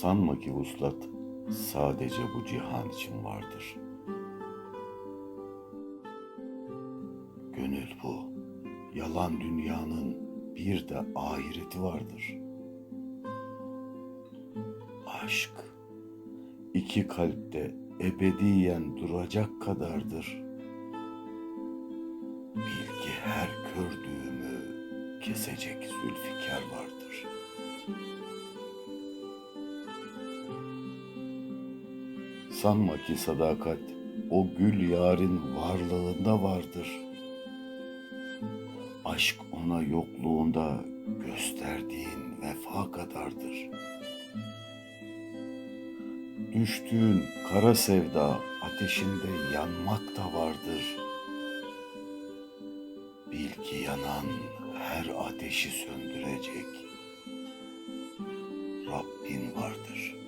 Sanma ki vuslat sadece bu cihan için vardır. Gönül bu, yalan dünyanın bir de ahireti vardır. Aşk, iki kalpte ebediyen duracak kadardır. Bil ki her kördüğümü kesecek zülfikar vardır. Sanma ki sadakat o gül yarın varlığında vardır. Aşk ona yokluğunda gösterdiğin vefa kadardır. Düştüğün kara sevda ateşinde yanmak da vardır. Bil ki yanan her ateşi söndürecek Rabbin vardır.''